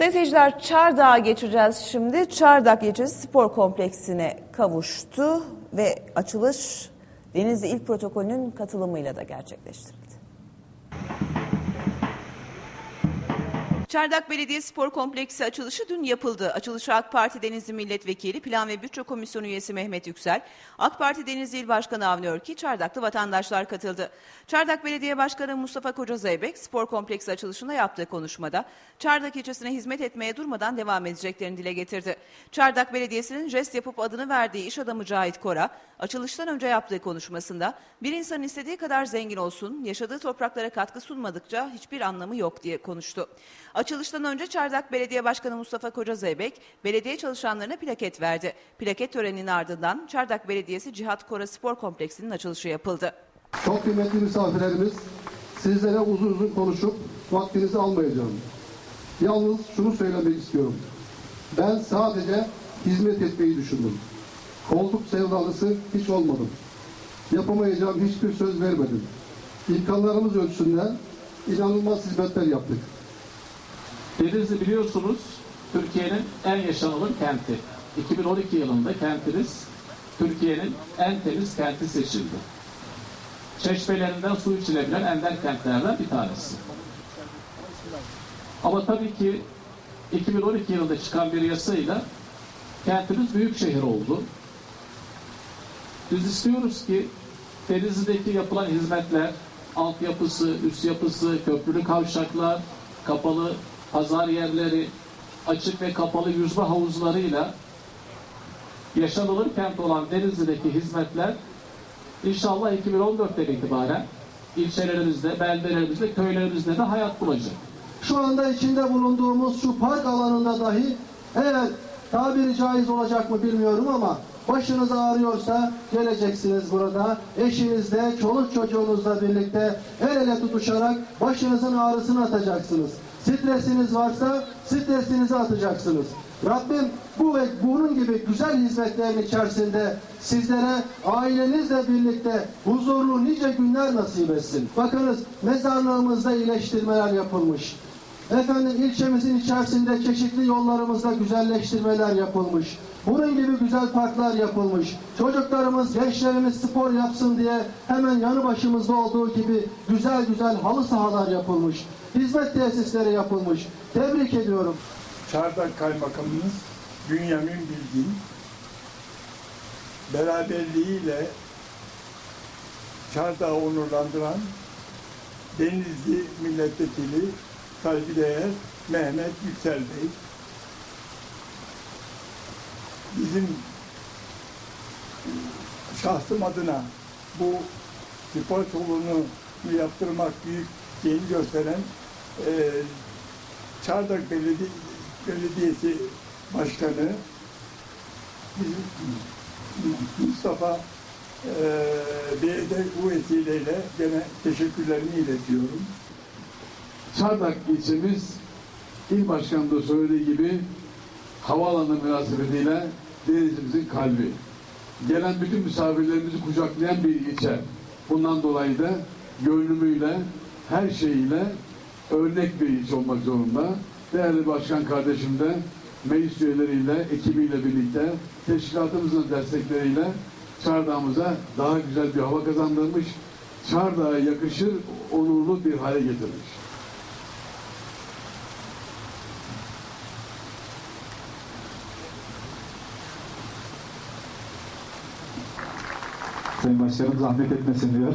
Sayın seyirciler Çardak'a geçeceğiz şimdi. Çardak ilçesi spor kompleksine kavuştu ve açılış Denizli İl Protokolü'nün katılımıyla da gerçekleştirildi. Çardak Belediye Spor Kompleksi açılışı dün yapıldı. Açılışa AK Parti Denizli Milletvekili Plan ve Bütçe Komisyonu üyesi Mehmet Yüksel, AK Parti Denizli İl Başkanı Avni Örki, Çardaklı vatandaşlar katıldı. Çardak Belediye Başkanı Mustafa Koca Zeybek spor kompleksi açılışında yaptığı konuşmada Çardak ilçesine hizmet etmeye durmadan devam edeceklerini dile getirdi. Çardak Belediyesi'nin jest yapıp adını verdiği iş adamı Cahit Kora, açılıştan önce yaptığı konuşmasında bir insan istediği kadar zengin olsun, yaşadığı topraklara katkı sunmadıkça hiçbir anlamı yok diye konuştu. Açılıştan önce Çardak Belediye Başkanı Mustafa Koca Zeybek, belediye çalışanlarına plaket verdi. Plaket töreninin ardından Çardak Belediyesi Cihat Kora Spor Kompleksi'nin açılışı yapıldı. Çok kıymetli misafirlerimiz, sizlere uzun uzun konuşup vaktinizi almayacağım. Yalnız şunu söylemek istiyorum. Ben sadece hizmet etmeyi düşündüm. Koltuk sevdalısı hiç olmadım. Yapamayacağım hiçbir söz vermedim. İmkanlarımız ölçüsünde inanılmaz hizmetler yaptık. Denizli biliyorsunuz Türkiye'nin en yaşanılır kenti. 2012 yılında kentimiz Türkiye'nin en temiz kenti seçildi. Çeşmelerinden su içilebilen ender kentlerden bir tanesi. Ama tabii ki 2012 yılında çıkan bir yasayla kentimiz büyük şehir oldu. Biz istiyoruz ki Denizli'deki yapılan hizmetler, altyapısı, üst yapısı, köprülü kavşaklar, kapalı pazar yerleri, açık ve kapalı yüzme havuzlarıyla yaşanılır kent olan Denizli'deki hizmetler inşallah 2014'ten itibaren ilçelerimizde, beldelerimizde, köylerimizde de hayat bulacak. Şu anda içinde bulunduğumuz şu park alanında dahi evet tabiri caiz olacak mı bilmiyorum ama başınız ağrıyorsa geleceksiniz burada. Eşinizle, çoluk çocuğunuzla birlikte el ele tutuşarak başınızın ağrısını atacaksınız. Stresiniz varsa stresinizi atacaksınız. Rabbim bu ve bunun gibi güzel hizmetlerin içerisinde sizlere ailenizle birlikte huzurlu nice günler nasip etsin. Bakınız mezarlığımızda iyileştirmeler yapılmış. Efendim ilçemizin içerisinde çeşitli yollarımızda güzelleştirmeler yapılmış. Bunun gibi güzel parklar yapılmış. Çocuklarımız, gençlerimiz spor yapsın diye hemen yanı başımızda olduğu gibi güzel güzel halı sahalar yapılmış. Hizmet tesisleri yapılmış. Tebrik ediyorum. Çardak Kaymakamımız Bünyamin Bilgin beraberliğiyle Çardak'ı onurlandıran Denizli Milletvekili saygıdeğer Mehmet Yüksel Bey bizim şahsım adına bu spor salonu yaptırmak büyük şeyini gösteren e, Çardak Beledi Belediyesi Başkanı Mustafa e, Bey'e de bu vesileyle gene teşekkürlerimi iletiyorum. Çardak ilçemiz il başkanı da söylediği gibi havaalanı münasebetiyle denizimizin kalbi. Gelen bütün misafirlerimizi kucaklayan bir ilçe. Bundan dolayı da görünümüyle, her şeyiyle örnek bir ilçe olmak zorunda. Değerli başkan kardeşim de meclis üyeleriyle, ekibiyle birlikte teşkilatımızın destekleriyle Çardağ'ımıza daha güzel bir hava kazandırmış, Çardağ'a yakışır, onurlu bir hale getirmiş. Sayın Başkanım zahmet etmesin diyor.